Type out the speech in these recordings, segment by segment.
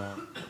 기도합니다.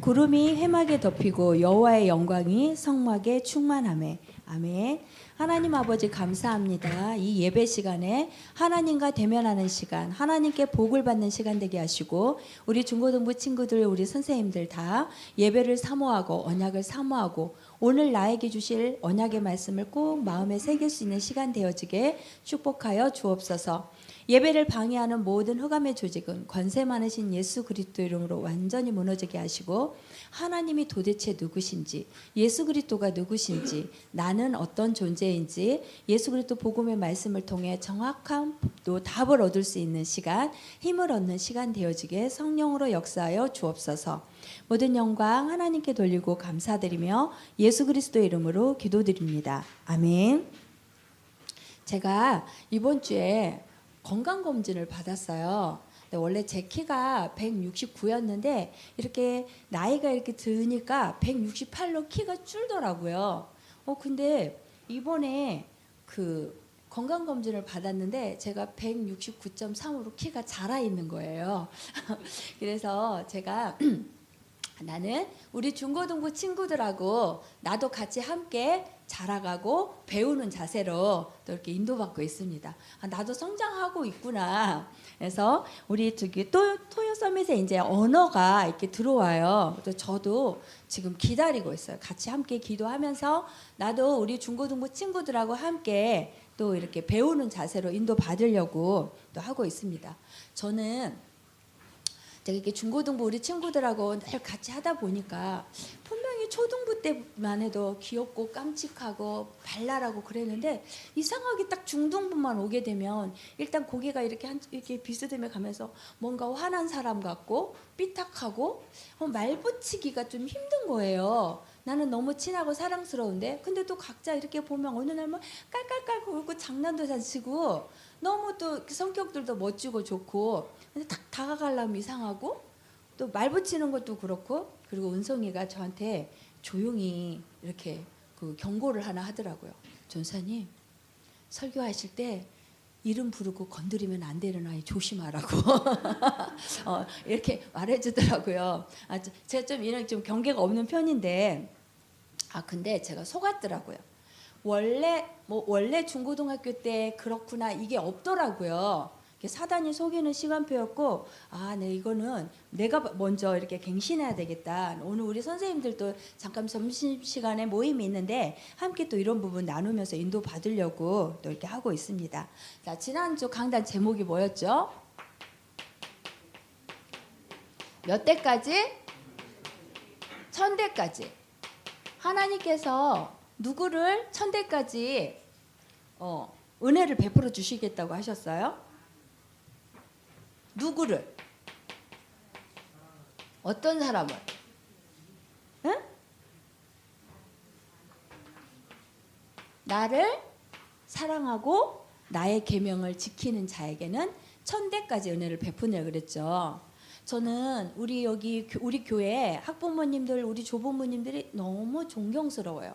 구름이 해막에 덮이고 여호와의 영광이 성막에 충만함에 아멘. 하나님 아버지 감사합니다. 이 예배 시간에 하나님과 대면하는 시간, 하나님께 복을 받는 시간 되게 하시고 우리 중고등부 친구들, 우리 선생님들 다 예배를 사모하고 언약을 사모하고 오늘 나에게 주실 언약의 말씀을 꼭 마음에 새길 수 있는 시간 되어지게 축복하여 주옵소서. 예배를 방해하는 모든 흑암의 조직은 권세 많으신 예수 그리스도 이름으로 완전히 무너지게 하시고 하나님이 도대체 누구신지 예수 그리스도가 누구신지 나는 어떤 존재인지 예수 그리스도 복음의 말씀을 통해 정확한 또 답을 얻을 수 있는 시간 힘을 얻는 시간 되어지게 성령으로 역사하여 주옵소서. 모든 영광 하나님께 돌리고 감사드리며 예수 그리스도 이름으로 기도드립니다. 아멘. 제가 이번 주에 건강검진을 받았어요. 원래 제 키가 169였는데 이렇게 나이가 이렇게 드니까 168로 키가 줄더라고요. 어 근데 이번에 그 건강 검진을 받았는데 제가 169.3으로 키가 자라 있는 거예요. 그래서 제가 나는 우리 중고등부 친구들하고 나도 같이 함께 자라가고 배우는 자세로 또 이렇게 인도받고 있습니다. 아, 나도 성장하고 있구나. 그래서 우리 저기 또 토요 서밋에 이제 언어가 이렇게 들어와요. 또 저도 지금 기다리고 있어요. 같이 함께 기도하면서 나도 우리 중고등부 친구들하고 함께 또 이렇게 배우는 자세로 인도 받으려고 또 하고 있습니다. 저는 제가 이렇게 중고등부 우리 친구들하고 늘 같이 하다 보니까 분명히 초등부 때만 해도 귀엽고 깜찍하고 발랄하고 그랬는데 이상하게 딱 중등부만 오게 되면 일단 고개가 이렇게 한, 이렇게 비스듬해 가면서 뭔가 화난 사람 같고 삐딱하고 어, 말 붙이기가 좀 힘든 거예요. 나는 너무 친하고 사랑스러운데 근데 또 각자 이렇게 보면 어느 날뭐 깔깔깔 울고 장난도 잘 치고 너무 또 성격들도 멋지고 좋고 근데 딱 다가가려면 이상하고 또 말 붙이는 것도 그렇고 그리고 은성이가 저한테 조용히 이렇게 그 경고를 하나 하더라고요. 전사님 설교하실 때 이름 부르고 건드리면 안 되는 아이 조심하라고 어, 이렇게 말해주더라고요. 아, 저- 제가 좀 이런 좀 경계가 없는 편인데 아 근데 제가 속았더라고요. 원래 뭐 원래 중고등학교 때 그렇구나 이게 없더라고요. 사단이 속이는 시간표였고 아, 네 이거는 내가 먼저 이렇게 갱신해야 되겠다. 오늘 우리 선생님들도 잠깐 점심 시간에 모임이 있는데 함께 또 이런 부분 나누면서 인도 받으려고 또 이렇게 하고 있습니다. 자 지난주 강단 제목이 뭐였죠? 몇 대까지? 천 대까지. 하나님께서 누구를 천대까지 어, 은혜를 베풀어 주시겠다고 하셨어요? 누구를? 어떤 사람을? 응? 나를 사랑하고 나의 계명을 지키는 자에게는 천대까지 은혜를 베푸냐 그랬죠. 저는 우리 여기 교- 우리 교회 학부모님들 우리 조부모님들이 너무 존경스러워요.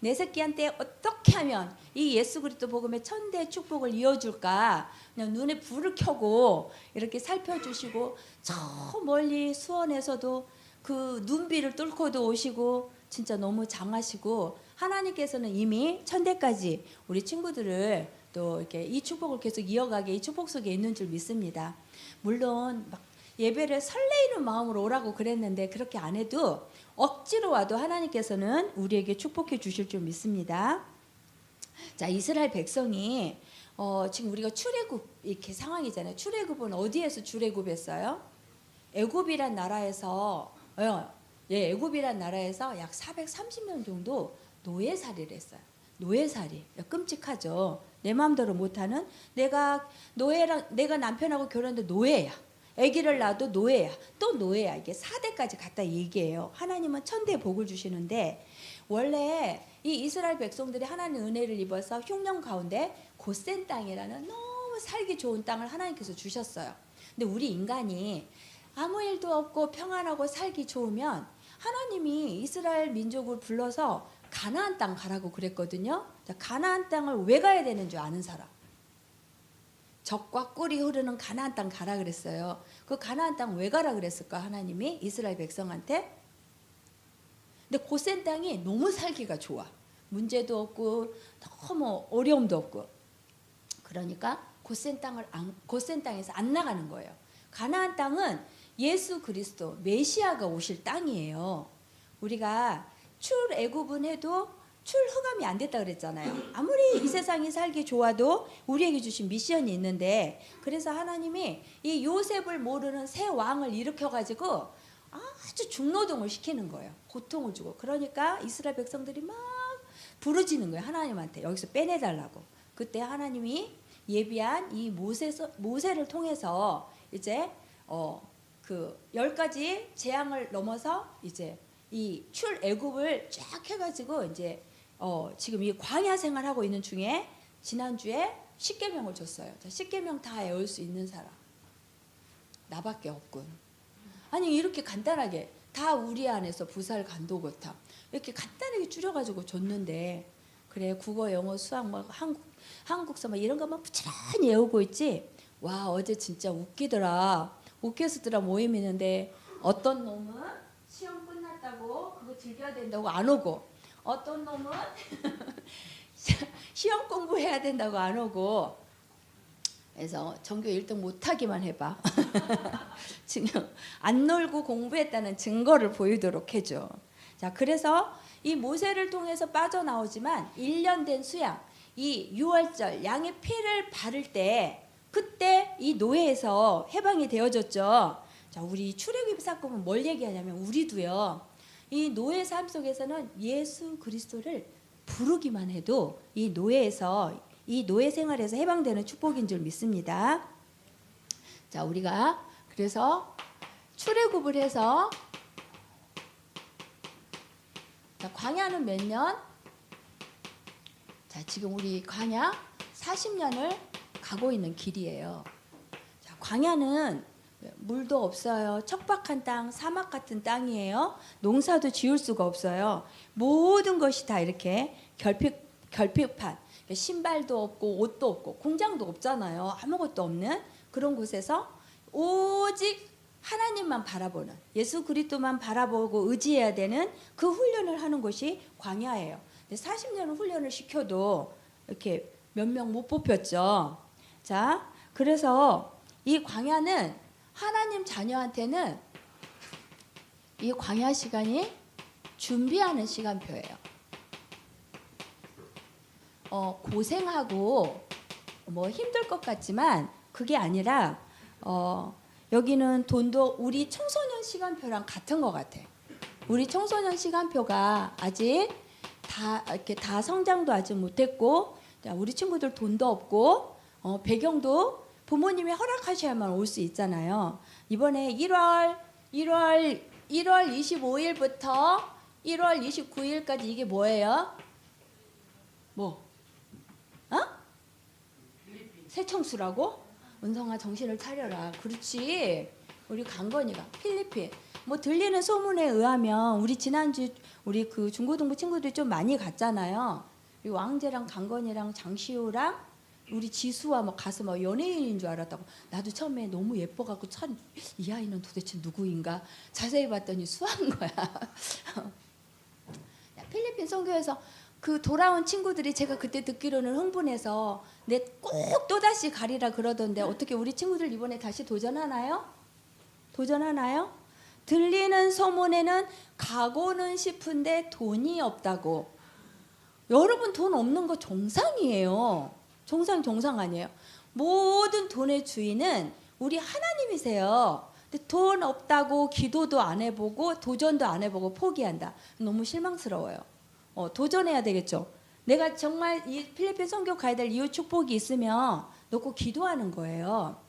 내 새끼한테 어떻게 하면 이 예수 그리스도 복음의 천대 축복을 이어줄까 그냥 눈에 불을 켜고 이렇게 살펴주시고 저 멀리 수원에서도 그 눈비를 뚫고도 오시고 진짜 너무 장하시고 하나님께서는 이미 천대까지 우리 친구들을 또 이렇게 이 축복을 계속 이어가게 이 축복 속에 있는 줄 믿습니다. 물론 막 예배를 설레이는 마음으로 오라고 그랬는데 그렇게 안 해도 억지로 와도 하나님께서는 우리에게 축복해 주실 줄 믿습니다. 자 이스라엘 백성이 어, 지금 우리가 출애굽 이렇게 상황이잖아요. 출애굽은 어디에서 출애굽했어요? 애굽이란 나라에서 어, 예, 애굽이란 나라에서 약 430년 정도 노예살이를 했어요. 노예살이 끔찍하죠. 내 마음대로 못하는 내가 노예랑 내가 남편하고 결혼했는데 노예야. 아기를 낳아도 노예야. 또 노예야. 이게 4대까지 갖다 얘기해요. 하나님은 천대 복을 주시는데 원래 이 이스라엘 백성들이 하나님 은혜를 입어서 흉년 가운데 고센 땅이라는 너무 살기 좋은 땅을 하나님께서 주셨어요. 근데 우리 인간이 아무 일도 없고 평안하고 살기 좋으면 하나님이 이스라엘 민족을 불러서 가나안 땅 가라고 그랬거든요. 자, 가나안 땅을 왜 가야 되는 줄 아는 사람? 적과 꿀이 흐르는 가나안 땅 가라 그랬어요. 그 가나안 땅 왜 가라 그랬을까 하나님이 이스라엘 백성한테? 근데 고센 땅이 너무 살기가 좋아. 문제도 없고 너무 어려움도 없고. 그러니까 고센 땅을 안, 고센 땅에서 안 나가는 거예요. 가나안 땅은 예수 그리스도 메시아가 오실 땅이에요. 우리가 출애굽은 해도 출흑암이 안 됐다 그랬잖아요. 아무리 이 세상이 살기 좋아도 우리에게 주신 미션이 있는데 그래서 하나님이 이 요셉을 모르는 새 왕을 일으켜 가지고 아주 중노동을 시키는 거예요. 고통을 주고 그러니까 이스라엘 백성들이 막 부르짖는 거예요. 하나님한테 여기서 빼내달라고. 그때 하나님이 예비한 이 모세 모세를 통해서 이제 어그 열 가지 재앙을 넘어서 이제 이 출애굽을 쫙 해가지고 이제 어 지금 이 광야 생활하고 있는 중에 지난 주에 십계명을 줬어요. 자, 십계명 다 외울 수 있는 사람 나밖에 없군. 아니 이렇게 간단하게 다 우리 안에서 부살 간도고탐 이렇게 간단하게 줄여가지고 줬는데 그래 국어 영어 수학 뭐 한국 한국사 뭐 이런 거만 부지런히 외우고 있지. 와 어제 진짜 웃기더라. 오케스트라 모임 있는데 어떤 놈은 시험 끝났다고 그거 즐겨야 된다고 안 오고 어떤 놈은 시험 공부해야 된다고 안 오고 그래서 전교 1등 못하기만 해봐. 지금 안 놀고 공부했다는 증거를 보이도록 해줘. 자, 그래서 이 모세를 통해서 빠져나오지만 1년 된 수양, 이 6월절 양의 피를 바를 때 그때 이 노예에서 해방이 되어졌죠. 자, 우리 출애굽 사건은 뭘 얘기하냐면 우리도요. 이 노예 삶 속에서는 예수 그리스도를 부르기만 해도 이 노예에서 이 노예 생활에서 해방되는 축복인 줄 믿습니다. 자, 우리가 그래서 출애굽을 해서 자, 광야는 몇 년? 자, 지금 우리 광야 40년을 가고 있는 길이에요. 자, 광야는 물도 없어요. 척박한 땅, 사막 같은 땅이에요. 농사도 지을 수가 없어요. 모든 것이 다 이렇게 결핍 결핍한 신발도 없고 옷도 없고 공장도 없잖아요. 아무것도 없는 그런 곳에서 오직 하나님만 바라보는 예수 그리스도만 바라보고 의지해야 되는 그 훈련을 하는 것이 광야예요. 근데 40년을 훈련을 시켜도 이렇게 몇 명 못 뽑혔죠. 자, 그래서 이 광야는 하나님 자녀한테는 이 광야 시간이 준비하는 시간표예요. 어, 고생하고 뭐 힘들 것 같지만 그게 아니라 어, 여기는 돈도 우리 청소년 시간표랑 같은 것 같아. 우리 청소년 시간표가 아직 다 이렇게 다 성장도 아직 못했고 우리 친구들 돈도 없고 어, 배경도 부모님이 허락하셔야만 올 수 있잖아요. 이번에 1월 1월 1월 25일부터 1월 29일까지 이게 뭐예요? 뭐? 어? 새청수라고? 은성아 정신을 차려라. 그렇지. 우리 강건이가 필리핀. 뭐 들리는 소문에 의하면 우리 지난주 우리 그 중고등부 친구들이 좀 많이 갔잖아요. 이 왕재랑 강건이랑 장시호랑 우리 지수와 뭐 가서 뭐 연예인인 줄 알았다고. 나도 처음에 너무 예뻐갖고 참 이 아이는 도대체 누구인가 자세히 봤더니 수한 거야. 필리핀 선교에서 그 돌아온 친구들이 제가 그때 듣기로는 흥분해서 내 꼭 또다시 가리라 그러던데 어떻게 우리 친구들 이번에 다시 도전하나요? 도전하나요? 들리는 소문에는 가고는 싶은데 돈이 없다고. 여러분 돈 없는 거 정상이에요. 정상 정상 아니에요. 모든 돈의 주인은 우리 하나님이세요. 근데 돈 없다고 기도도 안 해보고 도전도 안 해보고 포기한다. 너무 실망스러워요. 어, 도전해야 되겠죠. 내가 정말 이 필리핀 선교 가야 될 이유 축복이 있으면 놓고 기도하는 거예요.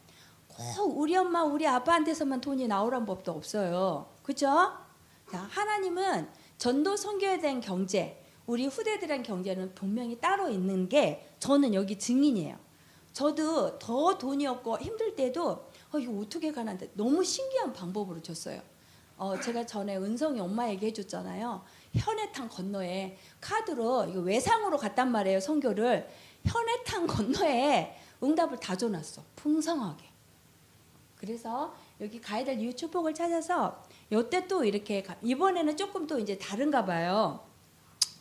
꼭 우리 엄마 우리 아빠한테서만 돈이 나오란 법도 없어요. 그죠? 자, 하나님은 전도 선교에 대한 경제, 우리 후대들의 경제는 분명히 따로 있는 게 저는 여기 증인이에요. 저도 더 돈이 없고 힘들 때도 어, 이거 어떻게 가는데 너무 신기한 방법으로 줬어요. 어, 제가 전에 은성이 엄마 얘기해 줬잖아요. 현해탄 건너에 카드로 이거 외상으로 갔단 말이에요. 선교를 현해탄 건너에 응답을 다 줘놨어. 풍성하게. 그래서 여기 가야 될 이유 축복을 찾아서 요때 또 이렇게 가- 이번에는 조금 또 이제 다른가 봐요.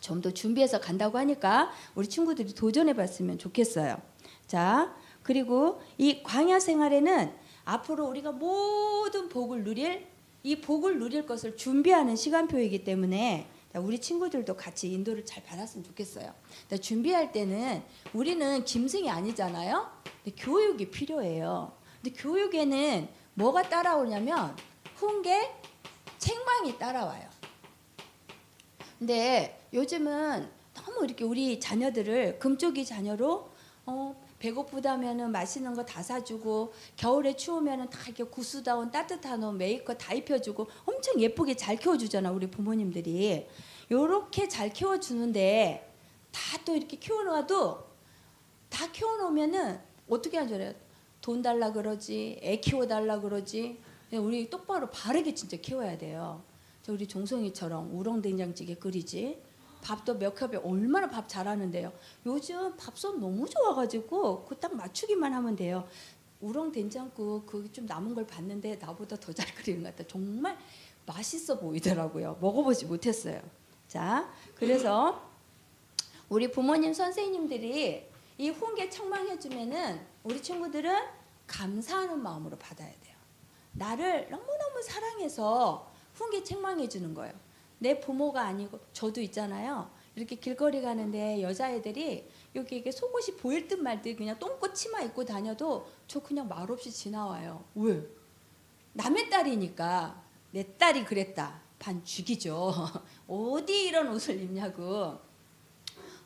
좀 더 준비해서 간다고 하니까 우리 친구들이 도전해 봤으면 좋겠어요. 자, 그리고 이 광야 생활에는 앞으로 우리가 모든 복을 누릴 이 복을 누릴 것을 준비하는 시간표이기 때문에 자, 우리 친구들도 같이 인도를 잘 받았으면 좋겠어요. 자, 준비할 때는 우리는 짐승이 아니잖아요. 근데 교육이 필요해요. 근데 교육에는 뭐가 따라오냐면 훈계, 책망이 따라와요. 근데 요즘은 너무 이렇게 우리 자녀들을 금쪽이 자녀로 어, 배고프다면은 맛있는 거 다 사주고 겨울에 추우면은 다 이렇게 구스다운 따뜻한 옷 메이크업 다 입혀주고 엄청 예쁘게 잘 키워주잖아 우리 부모님들이. 요렇게 잘 키워주는데 다 또 이렇게 키워놔도 다 키워놓으면은 어떻게 알아요? 돈 달라 그러지 애 키워달라 그러지. 우리 똑바로 바르게 진짜 키워야 돼요. 저 우리 종성이처럼 우렁된장찌개 끓이지 밥도 몇 컵에 얼마나 밥 잘하는데요. 요즘 밥솥 너무 좋아가지고 그 딱 맞추기만 하면 돼요. 우렁 된장국 그좀 남은 걸 봤는데 나보다 더잘 끓이는 것 같아. 정말 맛있어 보이더라고요. 먹어보지 못했어요. 자, 그래서 우리 부모님 선생님들이 이 훈계 청망해주면은 우리 친구들은 감사하는 마음으로 받아야 돼요. 나를 너무너무 사랑해서 훈계 책망해 주는 거예요. 내 부모가 아니고 저도 있잖아요. 이렇게 길거리 가는데 여자애들이 여기 이게 속옷이 보일 듯 말 듯 그냥 똥꼬 치마 입고 다녀도 저 그냥 말없이 지나와요. 왜? 남의 딸이니까 내 딸이 그랬다. 반 죽이죠. 어디 이런 옷을 입냐고.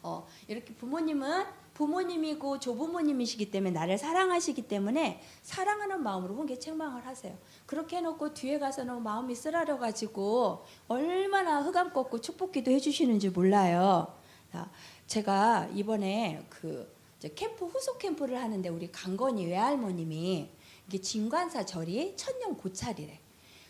어, 이렇게 부모님은 부모님이고 조부모님이시기 때문에 나를 사랑하시기 때문에 사랑하는 마음으로 훈계 책망을 하세요. 그렇게 해놓고 뒤에 가서는 마음이 쓰라려 가지고 얼마나 흑암 꺾고 축복기도 해주시는지 몰라요. 자, 제가 이번에 그 캠프 후속 캠프를 하는데 우리 강건희 외할머님이 이게 진관사 절이 천년 고찰이래.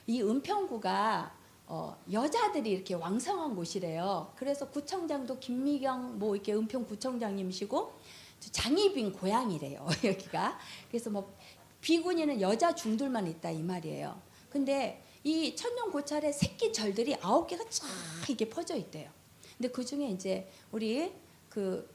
이 은평구가 어, 여자들이 이렇게 왕성한 곳이래요. 그래서 구청장도 김미경 뭐 이렇게 은평 구청장님이시고 장희빈 고향이래요. 여기가 그래서 뭐 비구니는 여자 중들만 있다 이 말이에요. 근데 이 천년 고찰에 새끼 절들이 아홉 개가 쫙 이렇게 퍼져 있대요. 근데 그 중에 이제 우리 그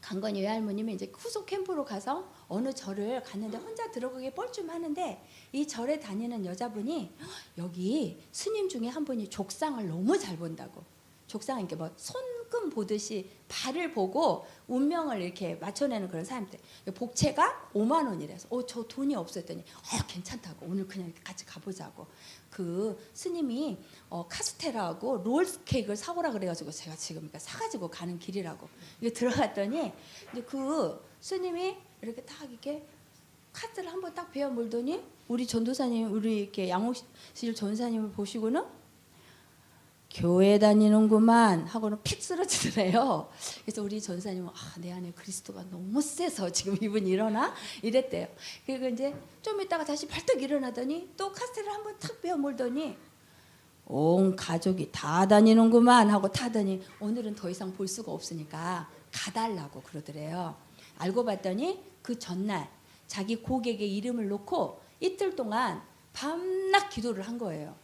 강건희 외할머님이 이제 후속 캠프로 가서 어느 절을 갔는데 혼자 들어가기 뻘쭘하는데 이 절에 다니는 여자분이 여기 스님 중에 한 분이 족상을 너무 잘 본다고 족상 이렇게 뭐 손금 보듯이 발을 보고 운명을 이렇게 맞춰내는 그런 사람들. 복채가 5만 원이래서 어 저 돈이 없었더니 어 괜찮다고. 오늘 그냥 같이 가보자고. 그 스님이 어, 카스테라하고 롤 케이크를 사오라 그래가지고 제가 지금 사가지고 가는 길이라고 이게 들어갔더니 이제 그 스님이 이렇게 딱 이렇게 카트를 한번 딱 베어 물더니 우리 전도사님 우리 이렇게 양호실 전사님을 보시고는 교회 다니는구만 하고는 픽 쓰러지더래요. 그래서 우리 전사님은 아, 내 안에 그리스도가 너무 세서 지금 이분이 일어나 이랬대요. 그리고 이제 좀 있다가 다시 발떡 일어나더니 또 카스테를 한번 탁 베어 물더니 온 가족이 다 다니는구만 하고 타더니 오늘은 더 이상 볼 수가 없으니까 가달라고 그러더래요. 알고 봤더니 그 전날 자기 고객의 이름을 놓고 이틀 동안 밤낮 기도를 한 거예요.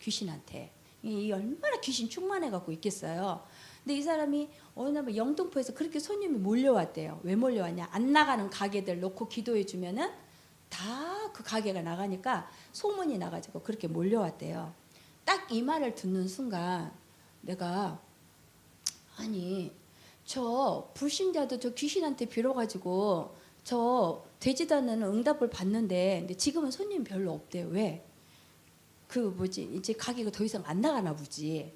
귀신한테. 이 얼마나 귀신 충만해 갖고 있겠어요. 근데 이 사람이 어느 날뭐 영등포에서 그렇게 손님이 몰려왔대요. 왜 몰려왔냐? 안 나가는 가게들 놓고 기도해 주면은 다 그 가게가 나가니까 소문이 나가지고 그렇게 몰려왔대요. 딱 이 말을 듣는 순간 내가 아니 저 불신자도 저 귀신한테 빌어가지고 저 되지도 않는 응답을 받는데 근데 지금은 손님 별로 없대요. 왜? 그 뭐지 이제 가게가 더 이상 안 나가나 보지.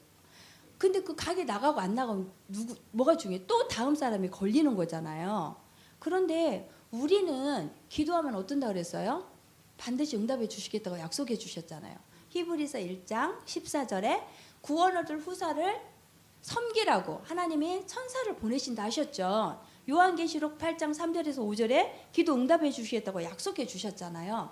근데 그 가게 나가고 안 나가면 누구 뭐가 중요해? 또 다음 사람이 걸리는 거잖아요. 그런데 우리는 기도하면 어떤다 그랬어요? 반드시 응답해 주시겠다고 약속해 주셨잖아요. 히브리서 1장 14절에 구원 얻을 후사를 섬기라고 하나님이 천사를 보내신다 하셨죠. 요한계시록 8장 3절에서 5절에 기도 응답해 주시겠다고 약속해 주셨잖아요.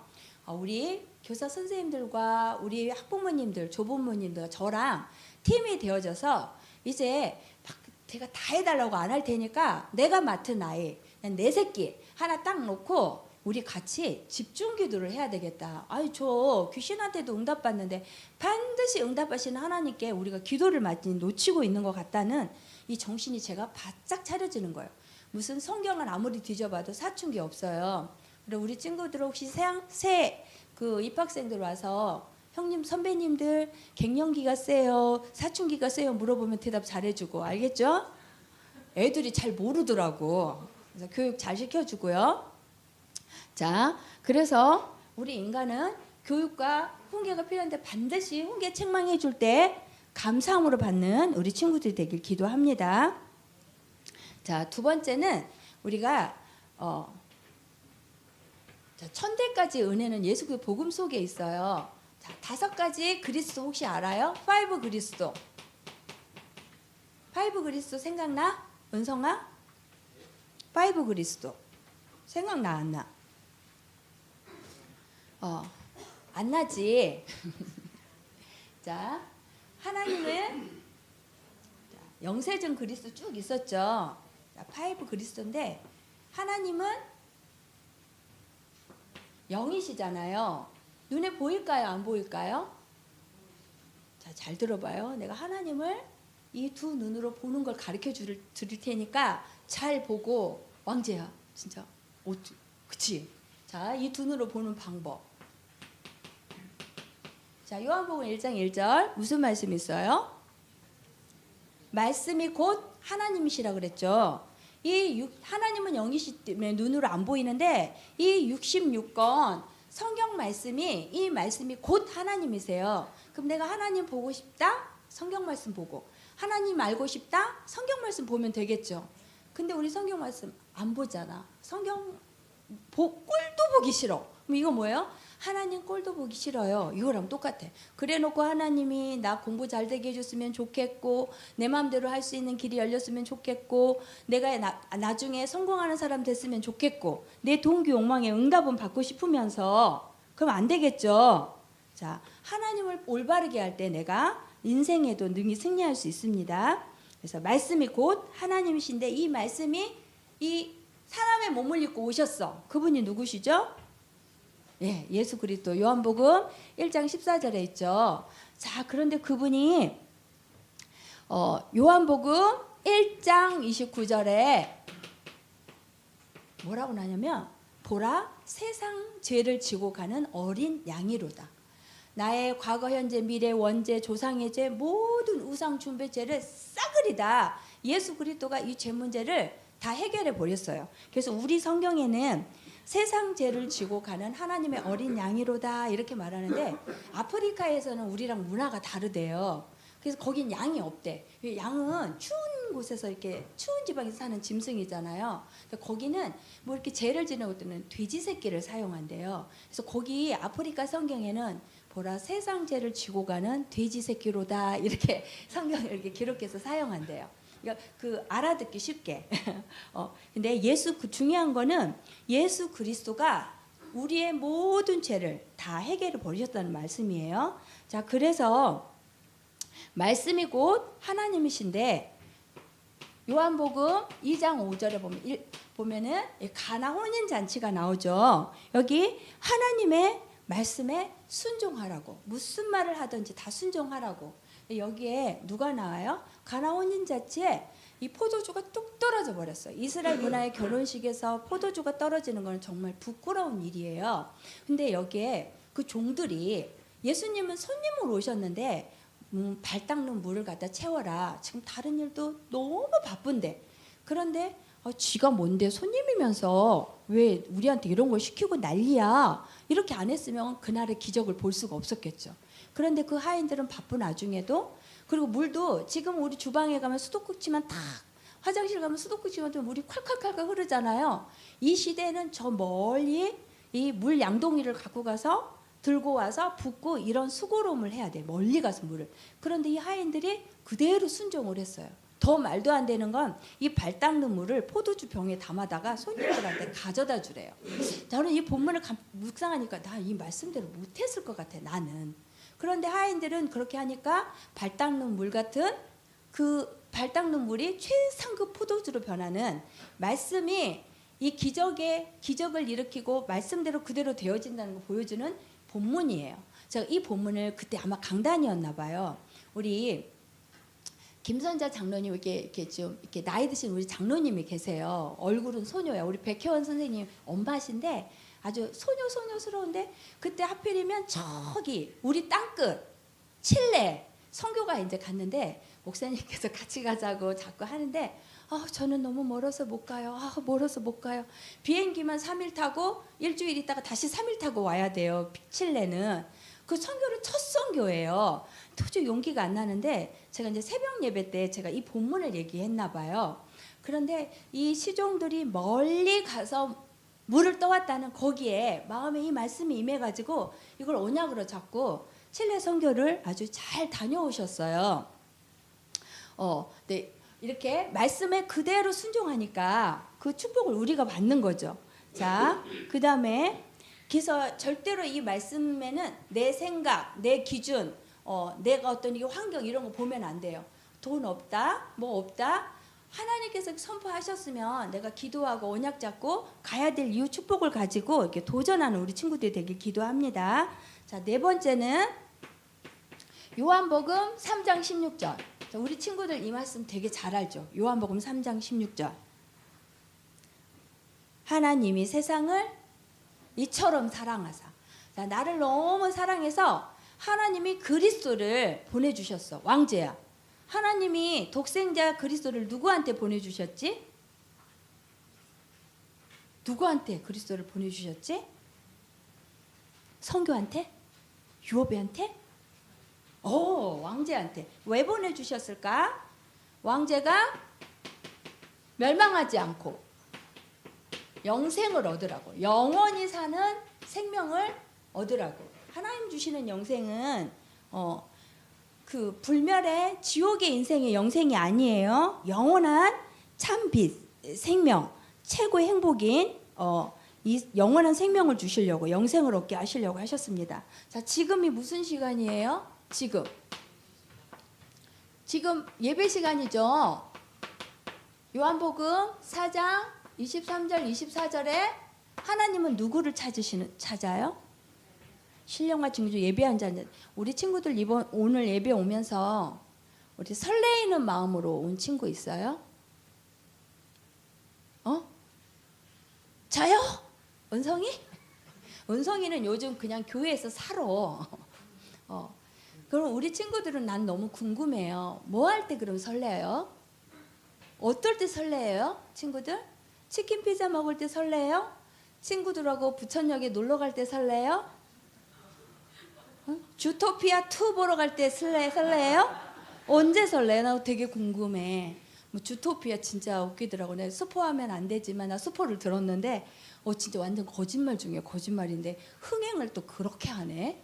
어, 우리 교사 선생님들과 우리 학부모님들, 조부모님들 저랑 팀이 되어져서 이제 막 제가 다 해달라고 안 할 테니까 내가 맡은 아이 내 새끼 하나 딱 놓고 우리 같이 집중 기도를 해야 되겠다. 아이 저 귀신한테도 응답 받는데 반드시 응답하시는 하나님께 우리가 기도를 많이 놓치고 있는 것 같다는 이 정신이 제가 바짝 차려지는 거예요. 무슨 성경을 아무리 뒤져봐도 사춘기 없어요. 그리고 우리 친구들 혹시 새그 입학생들 와서 형님 선배님들 갱년기가 세요 사춘기가 세요 물어보면 대답 잘해주고 알겠죠? 애들이 잘 모르더라고. 그래서 교육 잘 시켜주고요. 자, 그래서 우리 인간은 교육과 훈계가 필요한데 반드시 훈계 책망해 줄 때 감사함으로 받는 우리 친구들이 되길 기도합니다. 자, 두 번째는 우리가 어, 자, 천대까지 은혜는 예수 그 복음 속에 있어요. 자, 다섯 가지 그리스도 혹시 알아요? 파이브 그리스도. 파이브 그리스도 생각나? 은성아? 파이브 그리스도. 생각나 안 나? 어, 안 나지. 자, 하나님은 자, 영세전 그리스도 쭉 있었죠. 자, 파이브 그리스도인데 하나님은 영이시잖아요. 눈에 보일까요? 안 보일까요? 자, 잘 들어봐요. 내가 하나님을 이 두 눈으로 보는 걸 가르쳐 줄, 드릴 테니까 잘 보고 왕재야, 진짜. 어, 그치? 자, 이 두 눈으로 보는 방법. 자, 요한복음 1장 1절 무슨 말씀 있어요? 말씀이 곧 하나님이시라 그랬죠. 이 육, 하나님은 영이시 때문에 눈으로 안 보이는데 이 66권 성경 말씀이 이 말씀이 곧 하나님이세요. 그럼 내가 하나님 보고 싶다? 성경 말씀 보고 하나님 알고 싶다? 성경 말씀 보면 되겠죠. 근데 우리 성경 말씀 안 보잖아. 성경 보, 꼴도 보기 싫어. 그럼 이거 뭐예요? 하나님 꼴도 보기 싫어요. 이거랑 똑같아. 그래놓고 하나님이 나 공부 잘 되게 해줬으면 좋겠고 내 마음대로 할 수 있는 길이 열렸으면 좋겠고 내가 나, 나중에 성공하는 사람 됐으면 좋겠고 내 동기 욕망에 응답은 받고 싶으면서 그럼 안 되겠죠. 자 하나님을 올바르게 할 때 내가 인생에도 능히 승리할 수 있습니다. 그래서 말씀이 곧 하나님이신데 이 말씀이 이 사람의 몸을 입고 오셨어. 그분이 누구시죠? 예, 예수 그리스도 요한복음 1장 14절에 있죠. 자, 그런데 그분이 어, 요한복음 1장 29절에 뭐라고 나냐면 보라 세상 죄를 지고 가는 어린 양이로다. 나의 과거 현재 미래 원죄 조상의 죄 모든 우상 숭배 죄를 싸그리다 예수 그리스도가 이 죄 문제를 다 해결해 버렸어요. 그래서 우리 성경에는 세상 죄를 지고 가는 하나님의 어린 양이로다 이렇게 말하는데 아프리카에서는 우리랑 문화가 다르대요. 그래서 거긴 양이 없대. 양은 추운 곳에서 이렇게 추운 지방에서 사는 짐승이잖아요. 거기는 뭐 이렇게 죄를 지는 것들은 돼지 새끼를 사용한대요. 그래서 거기 아프리카 성경에는 보라 세상 죄를 지고 가는 돼지 새끼로다 이렇게 성경을 이렇게 기록해서 사용한대요. 그러니까 그 알아듣기 쉽게. 어, 근데 예수 그 중요한 거는 예수 그리스도가 우리의 모든 죄를 다 해결해 버리셨다는 말씀이에요. 자, 그래서 말씀이 곧 하나님이신데 요한복음 2장 5절에 보면 일, 보면은 가나 혼인 잔치가 나오죠. 여기 하나님의 말씀에 순종하라고 무슨 말을 하든지 다 순종하라고 여기에 누가 나와요? 가나 혼인 잔치에 이 포도주가 뚝 떨어져 버렸어요. 이스라엘 문화의 결혼식에서 포도주가 떨어지는 건 정말 부끄러운 일이에요. 근데 여기에 그 종들이 예수님은 손님으로 오셨는데 음, 발 닦는 물을 갖다 채워라. 지금 다른 일도 너무 바쁜데. 그런데 아, 쥐가 뭔데 손님이면서 왜 우리한테 이런 걸 시키고 난리야. 이렇게 안 했으면 그날의 기적을 볼 수가 없었겠죠. 그런데 그 하인들은 바쁜 와중에도 그리고 물도 지금 우리 주방에 가면 수도꼭지만 탁 화장실 가면 수도꼭지만 좀 물이 콸콸콸콸 흐르잖아요. 이 시대는 저 멀리 이 물 양동이를 갖고 가서 들고 와서 붓고 이런 수고로움을 해야 돼. 멀리 가서 물을. 그런데 이 하인들이 그대로 순종을 했어요. 더더 말도 안 되는 건 이 발 닦는 물을 포도주 병에 담아다가 손님들한테 가져다 주래요. 저는 이 본문을 감- 묵상하니까 나 이 말씀대로 못했을 것 같아 나는. 그런데 하인들은 그렇게 하니까 발 닦는 물 같은 그 발 닦는 물이 최상급 포도주로 변하는 말씀이 이 기적의 기적을 일으키고 말씀대로 그대로 되어진다는 걸 보여주는 본문이에요. 제가 이 본문을 그때 아마 강단이었나 봐요. 우리 김선자 장로님 이렇게 이렇게 좀 이렇게 나이 드신 우리 장로님이 계세요. 얼굴은 소녀야. 우리 백혜원 선생님 엄마신데 아주 소녀 소녀스러운데 그때 하필이면 저기 우리 땅끝 칠레 선교가 이제 갔는데 목사님께서 같이 가자고 자꾸 하는데 아 저는 너무 멀어서 못 가요. 아 멀어서 못 가요. 비행기만 3일 타고 일주일 있다가 다시 3일 타고 와야 돼요. 칠레는 그 선교를 첫 선교예요. 도저히 용기가 안 나는데 제가 이제 새벽 예배 때 제가 이 본문을 얘기했나 봐요. 그런데 이 시종들이 멀리 가서 물을 떠왔다는 거기에 마음에 이 말씀이 임해가지고 이걸 언약으로 잡고 칠레 선교를 아주 잘 다녀오셨어요. 어, 네, 이렇게 말씀에 그대로 순종하니까 그 축복을 우리가 받는 거죠. 자, 그 다음에 그래서 절대로 이 말씀에는 내 생각, 내 기준, 어, 내가 어떤 이 환경 이런 거 보면 안 돼요. 돈 없다, 뭐 없다. 하나님께서 선포하셨으면 내가 기도하고 언약 잡고 가야 될 이유 축복을 가지고 이렇게 도전하는 우리 친구들이 되길 기도합니다. 자, 네 번째는 요한복음 3장 16절. 자, 우리 친구들 이 말씀 되게 잘 알죠. 요한복음 3장 16절. 하나님이 세상을 이처럼 사랑하사. 자, 나를 너무 사랑해서 하나님이 그리스도를 보내주셨어. 왕제야. 하나님이 독생자 그리스도를 누구한테 보내주셨지? 누구한테 그리스도를 보내주셨지? 성교한테? 유업이한테? 오, 왕제한테. 왜 보내주셨을까? 왕제가 멸망하지 않고 영생을 얻으라고. 영원히 사는 생명을 얻으라고. 하나님 주시는 영생은 어, 그 불멸의 지옥의 인생의 영생이 아니에요. 영원한 참빛 생명 최고의 행복인 어, 이 영원한 생명을 주시려고 영생을 얻게 하시려고 하셨습니다. 자, 지금이 무슨 시간이에요? 지금. 지금 예배 시간이죠. 요한복음 4장 23절 24절에 하나님은 누구를 찾으시는 찾아요? 신령과 증주 예배한 자 우리 친구들 이번 오늘 예배 오면서 우리 설레이는 마음으로 온 친구 있어요? 어? 저요? 은성이? 은성이는 요즘 그냥 교회에서 살아. 어. 그럼 우리 친구들은 난 너무 궁금해요. 뭐 할 때 그럼 설레요? 어떨 때 설레요? 친구들? 치킨 피자 먹을 때 설레요? 친구들하고 부천역에 놀러 갈 때 설레요? 응? 주토피아 2 보러 갈 때 설레, 설레요? 언제 설레? 나 되게 궁금해. 뭐 주토피아 진짜 웃기더라고. 내가 스포하면 안 되지만 나 스포를 들었는데 어 진짜 완전 거짓말 중에 거짓말인데 흥행을 또 그렇게 하네.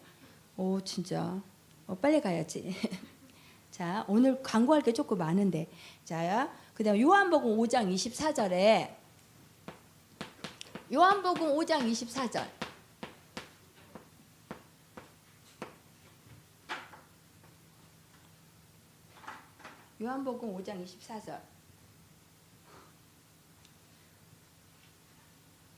오 진짜. 어, 빨리 가야지. 자 오늘 광고할 게 조금 많은데 자 그다음 요한복음 5장 24절에 요한복음 5장 24절. 요한복음 5장 24절.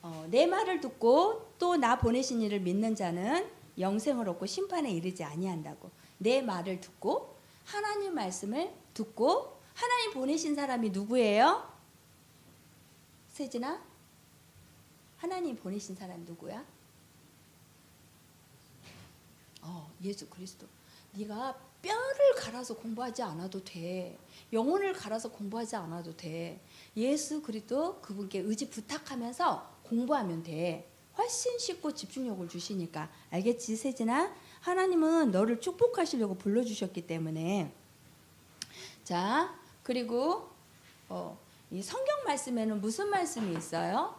어, 내 말을 듣고 또 나 보내신 이를 믿는 자는 영생을 얻고 심판에 이르지 아니한다고. 내 말을 듣고 하나님 말씀을 듣고 하나님 보내신 사람이 누구예요? 세진아? 하나님 보내신 사람 누구야? 어, 예수 그리스도. 네가 뼈를 갈아서 공부하지 않아도 돼. 영혼을 갈아서 공부하지 않아도 돼. 예수 그리스도 그분께 의지 부탁하면서 공부하면 돼. 훨씬 쉽고 집중력을 주시니까 알겠지 세진아? 하나님은 너를 축복하시려고 불러주셨기 때문에 자 그리고 어, 이 성경 말씀에는 무슨 말씀이 있어요?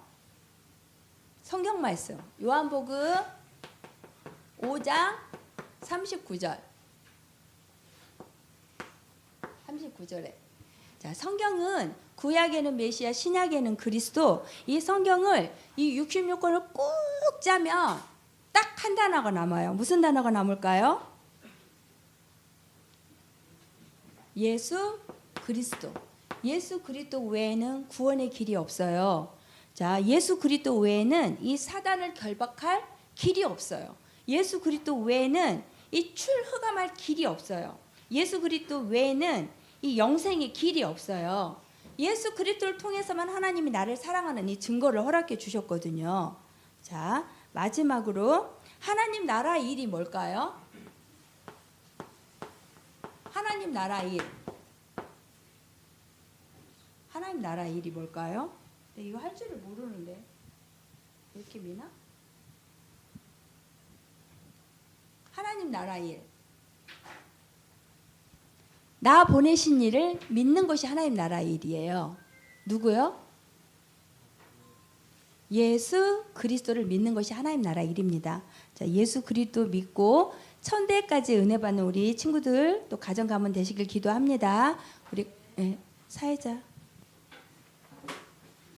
성경 말씀 요한복음 5장 39절 39절에 자, 성경은 구약에는 메시아, 신약에는 그리스도. 이 성경을 이 66권을 꾹 짜면 딱 한 단어가 남아요. 무슨 단어가 남을까요? 예수 그리스도. 예수 그리스도 외에는 구원의 길이 없어요. 자, 예수 그리스도 외에는 이 사단을 결박할 길이 없어요. 예수 그리스도 외에는 이 출흑함할 길이 없어요. 예수 그리스도 외에는 이 영생의 길이 없어요. 예수 그리스도를 통해서만 하나님이 나를 사랑하는 이 증거를 허락해 주셨거든요. 자, 마지막으로 하나님 나라 일이 뭘까요? 하나님 나라 일. 하나님 나라 일이 뭘까요? 이거 할 줄을 모르는데 왜 이렇게 미나? 하나님 나라 일. 나 보내신 일을 믿는 것이 하나님 나라 일이에요. 누구요? 예수 그리스도를 믿는 것이 하나님 나라 일입니다. 자, 예수 그리스도 믿고 천대까지 은혜 받는 우리 친구들 또 가정 가문 되시길 기도합니다. 우리 예, 사회자